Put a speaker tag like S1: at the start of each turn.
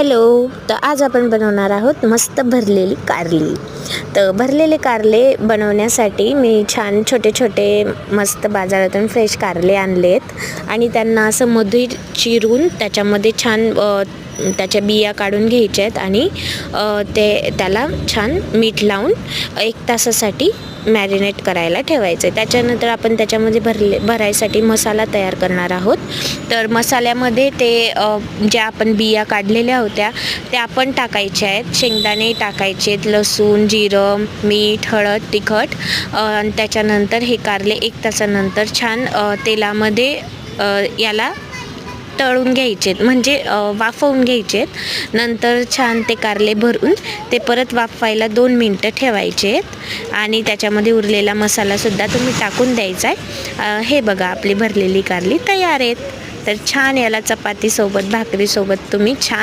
S1: Hello तर आज आपण बनवणार आहोत मस्त भरलेली कारली. तर भरलेले कारले बनवण्यासाठी मी छान छोटे छोटे मस्त बाजारातून फ्रेश कारले आणलेत आणि त्यांना असं मधुर चिरून त्याच्यामध्ये छान त्याच्या बिया काढून घ्यायच्या आहेत आणि ते त्याला छान मीठ लावून एक तासासाठी मॅरिनेट करायला ठेवायचं आहे. त्याच्यानंतर आपण त्याच्यामध्ये भरले भरायसाठी मसाला तयार करणार आहोत. तर मसाल्यामध्ये ते ज्या आपण बिया काढलेल्या होत्या त्या आपण टाकायच्या आहेत. शेंगदाणे टाकायचे आहेत लसूण जिरं मीठ हळद तिखट आणि त्याच्यानंतर हे कारले एक तासानंतर छान तेलामध्ये याला तळून घ्यायचे म्हणजे वाफवून घ्यायचे नंतर छान ते कारले भरून ते परत वाफवायला दोन मिनटं ठेवायचे आहेत आणि त्याच्यामध्ये उरलेला मसालासुद्धा तुम्ही टाकून द्यायचा आहे हे बघा आपली भरलेली कारली तयार आहेत. तर छान याला चपातीसोबत भाकरीसोबत तुम्ही छान